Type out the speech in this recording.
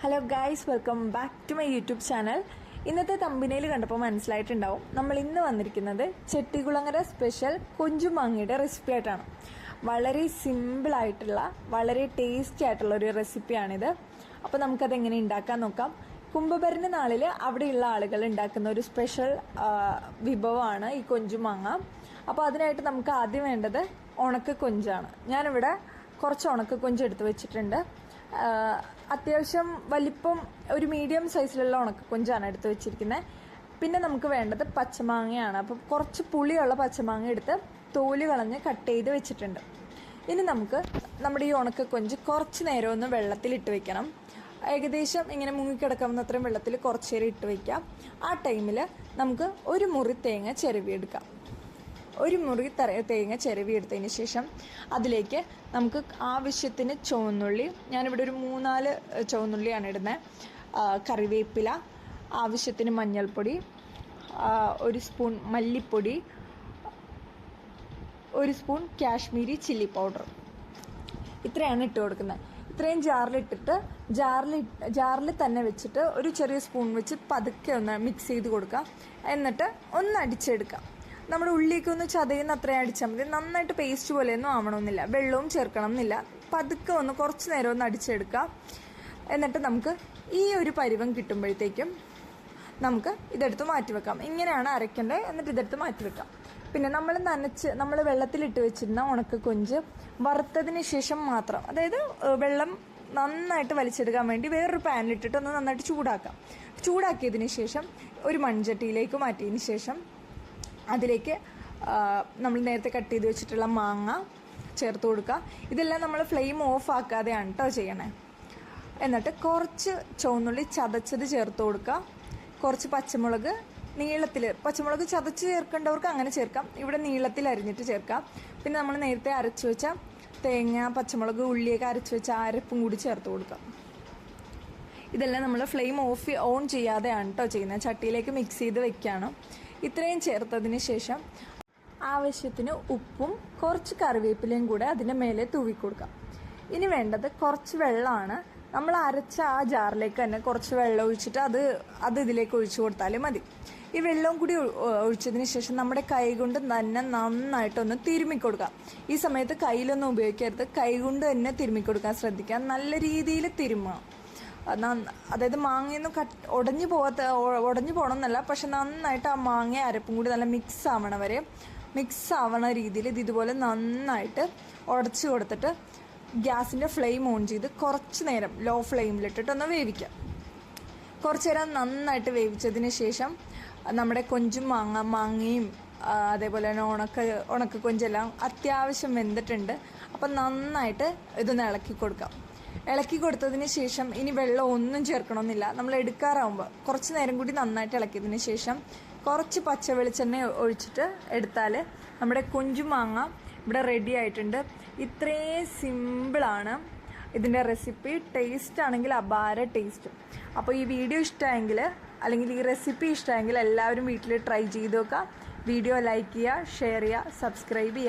Hello guys welcome back to my YouTube channel ഇന്നത്തെ തമ്പിനയിൽ കണ്ടപ്പോൾ മനസ്സിലായിട്ടുണ്ടാവും. നമ്മൾ ഇന്ന് വന്നിരിക്കുന്നത് ചെട്ടികുളങ്ങര സ്പെഷ്യൽ കൊഞ്ചുമാങ്ങയുടെ റെസിപ്പി ആയിട്ടാണ്. വളരെ സിമ്പിളായിട്ടുള്ള വളരെ ടേസ്റ്റി ആയിട്ടുള്ള ഒരു റെസിപ്പിയാണിത് അപ്പോൾ നമുക്കത് എങ്ങനെ ഉണ്ടാക്കാൻ നോക്കാം. കുംഭഭരണ നാളിൽ അവിടെയുള്ള ആളുകൾ ഉണ്ടാക്കുന്ന ഒരു സ്പെഷ്യൽ വിഭവമാണ് ഈ കൊഞ്ചുമാങ്ങ അപ്പോൾ അതിനായിട്ട് നമുക്ക് ആദ്യം വേണ്ടത് ഉണക്ക കൊഞ്ചാണ് ഞാനിവിടെ കുറച്ച് ഉണക്ക കൊഞ്ച് എടുത്ത് വെച്ചിട്ടുണ്ട്. അത്യാവശ്യം വലിപ്പം ഒരു മീഡിയം സൈസിലുള്ള ഉണക്ക കൊഞ്ചാണ് എടുത്ത് വെച്ചിരിക്കുന്നത് പിന്നെ നമുക്ക് വേണ്ടത് പച്ചമാങ്ങയാണ്. അപ്പം കുറച്ച് പുളിയുള്ള പച്ചമാങ്ങ എടുത്ത് തോൽ കളഞ്ഞ് കട്ട് ചെയ്ത് വെച്ചിട്ടുണ്ട്. ഇനി നമുക്ക് നമ്മുടെ ഈ ഉണക്ക കൊഞ്ച് കുറച്ച് നേരം ഒന്ന് വെള്ളത്തിൽ ഇട്ട് വെക്കണം. ഏകദേശം ഇങ്ങനെ മുങ്ങിക്കിടക്കാവുന്ന അത്രയും വെള്ളത്തിൽ കുറച്ച് നേരം ഇട്ട് വയ്ക്കാം ആ ടൈമിൽ നമുക്ക് ഒരു മുറി തേങ്ങ ചിരവിയെടുക്കാം. ഒരു മുറി തറ തേങ്ങ ചിരവി എടുത്തതിന് ശേഷം അതിലേക്ക് നമുക്ക് ആവശ്യത്തിന് ചുവന്നുള്ളി ഞാനിവിടെ ഒരു മൂന്നാൽ ചുവന്നുള്ളിയാണ് ഇടുന്നത് കറിവേപ്പില ആവശ്യത്തിന് മഞ്ഞൾപ്പൊടി ഒരു സ്പൂൺ മല്ലിപ്പൊടി ഒരു സ്പൂൺ കാശ്മീരി ചില്ലി പൗഡർ. ഇത്രയാണ് ഇട്ട് കൊടുക്കുന്നത്. ഇത്രയും ജാറിലിട്ടിട്ട് ജാറിൽ ജാറിൽ തന്നെ വെച്ചിട്ട് ഒരു ചെറിയ സ്പൂൺ വെച്ച് പതുക്കെ ഒന്ന് മിക്സ് ചെയ്ത് കൊടുക്കുക. എന്നിട്ട് ഒന്ന് അടിച്ചെടുക്കാം നമ്മുടെ ഉള്ളിലേക്ക് ഒന്ന് ചതയുന്ന അത്രയും അടിച്ചാൽ മതി. നന്നായിട്ട് പേസ്റ്റ് പോലെയൊന്നും ആവണമെന്നില്ല. വെള്ളവും ചേർക്കണം എന്നില്ല പതുക്കെ ഒന്ന് കുറച്ച് നേരം ഒന്ന് അടിച്ചെടുക്കാം എന്നിട്ട് നമുക്ക് ഈ ഒരു പരിവം കിട്ടുമ്പോഴത്തേക്കും നമുക്ക് ഇതെടുത്ത് മാറ്റി വെക്കാം ഇങ്ങനെയാണ് അരയ്ക്കേണ്ടത്. എന്നിട്ട് ഇതെടുത്ത് മാറ്റി വെക്കാം പിന്നെ നമ്മൾ നനച്ച് നമ്മൾ വെള്ളത്തിലിട്ട് വെച്ചിരുന്ന ഉണക്ക കൊഞ്ച് വറുത്തതിന് ശേഷം മാത്രം അതായത് വെള്ളം നന്നായിട്ട് വലിച്ചെടുക്കാൻ വേണ്ടി വേറൊരു പാനിലിട്ടിട്ട് ഒന്ന് നന്നായിട്ട് ചൂടാക്കാം. ചൂടാക്കിയതിന് ശേഷം ഒരു മൺചട്ടിയിലേക്ക് മാറ്റിയതിന് ശേഷം അതിലേക്ക് നമ്മൾ നേരത്തെ കട്ട് ചെയ്ത് വെച്ചിട്ടുള്ള മാങ്ങ ചേർത്ത് കൊടുക്കുക ഇതെല്ലാം നമ്മൾ ഫ്ലെയിം ഓഫ് ആക്കാതെയാണ് കേട്ടോ ചെയ്യണേ. എന്നിട്ട് കുറച്ച് ചുവന്നുള്ളി ചതച്ചത് ചേർത്ത് കൊടുക്കുക കുറച്ച് പച്ചമുളക് നീളത്തിൽ പച്ചമുളക് ചതച്ച് ചേർക്കേണ്ടവർക്ക് അങ്ങനെ ചേർക്കാം. ഇവിടെ നീളത്തിൽ അരിഞ്ഞിട്ട് ചേർക്കാം. പിന്നെ നമ്മൾ നേരത്തെ അരച്ചു വെച്ച തേങ്ങ പച്ചമുളക് ഉള്ളിയൊക്കെ അരച്ചു വെച്ച അരപ്പും കൂടി ചേർത്ത് കൊടുക്കാം. ഇതെല്ലാം നമ്മൾ ഫ്ലെയിം ഓഫ് ഓൺ ചെയ്യാതെയാണ് കേട്ടോ ചെയ്യുന്നത്. ചട്ടിയിലേക്ക് മിക്സ് ചെയ്ത് വെക്കുകയാണ് ഇത്രയും ചേർത്തതിന് ശേഷം ആവശ്യത്തിന് ഉപ്പും കുറച്ച് കറിവേപ്പിലയും കൂടെ അതിന്റെ മേലെ തൂവി കൊടുക്കാം. ഇനി വേണ്ടത് കുറച്ച് വെള്ളമാണ്. നമ്മൾ അരച്ച ആ ജാറിലേക്ക് തന്നെ കുറച്ച് വെള്ളം ഒഴിച്ചിട്ട് അത് അത് ഇതിലേക്ക് ഒഴിച്ചു കൊടുത്താലും മതി. ഈ വെള്ളവും കൂടി ഒഴിച്ചതിന് ശേഷം നമ്മുടെ കൈ കൊണ്ട് തന്നെ നന്നായിട്ടൊന്ന് തിരുമ്മി കൊടുക്കാം. ഈ സമയത്ത് കയ്യിലൊന്നും ഉപയോഗിക്കരുത്. കൈ കൊണ്ട് തന്നെ തിരുമ്മി കൊടുക്കാൻ ശ്രദ്ധിക്കുക. നല്ല രീതിയിൽ നന്ന- അതായത് മാങ്ങയൊന്നും കട്ട് ഉടഞ്ഞു പോകാത്ത ഉടഞ്ഞു പോകണമെന്നല്ല പക്ഷെ നന്നായിട്ട് ആ മാങ്ങ അരപ്പും കൂടി നല്ല മിക്സ് ആവണ വരെ. മിക്സ് ആവണ രീതിയിൽ ഇത് ഇതുപോലെ നന്നായിട്ട് ഉടച്ചു കൊടുത്തിട്ട് ഗ്യാസിന്റെ ഫ്ലെയിം ഓൺ ചെയ്ത് കുറച്ച് നേരം ലോ ഫ്ലെയിമിലിട്ടിട്ട് ഒന്ന് വേവിക്കാം. കുറച്ച് നേരം നന്നായിട്ട് വേവിച്ചതിന് ശേഷം നമ്മുടെ കൊഞ്ചും മാങ്ങ മാങ്ങയും അതേപോലെ തന്നെ ഉണക്ക ഉണക്ക കൊഞ്ചെല്ലാം അത്യാവശ്യം വെന്തിട്ടുണ്ട്. അപ്പം നന്നായിട്ട് ഇതൊന്ന് ഇളക്കി കൊടുക്കാം. ഇളക്കി കൊടുത്തതിന് ശേഷം ഇനി വെള്ളം ഒന്നും ചേർക്കണമെന്നില്ല. നമ്മൾ എടുക്കാറാവുമ്പോൾ കുറച്ച് നേരം കൂടി നന്നായിട്ട് ഇളക്കിയതിന് ശേഷം കുറച്ച് പച്ച വെളിച്ചെണ്ണ ഒഴിച്ചിട്ട് എടുത്താൽ നമ്മുടെ കുഞ്ചുമാങ്ങ ഇവിടെ റെഡി ആയിട്ടുണ്ട്. ഇത്രയും സിമ്പിളാണ് ഇതിന്റെ റെസിപ്പി ടേസ്റ്റ് ആണെങ്കിൽ അപാര ടേസ്റ്റ് അപ്പോൾ ഈ വീഡിയോ ഇഷ്ടമായെങ്കിൽ അല്ലെങ്കിൽ ഈ റെസിപ്പി ഇഷ്ടമായെങ്കിൽ എല്ലാവരും വീട്ടിൽ ട്രൈ ചെയ്ത് നോക്കുക. വീഡിയോ ലൈക്ക് ചെയ്യുക ഷെയർ ചെയ്യുക സബ്സ്ക്രൈബ് ചെയ്യുക.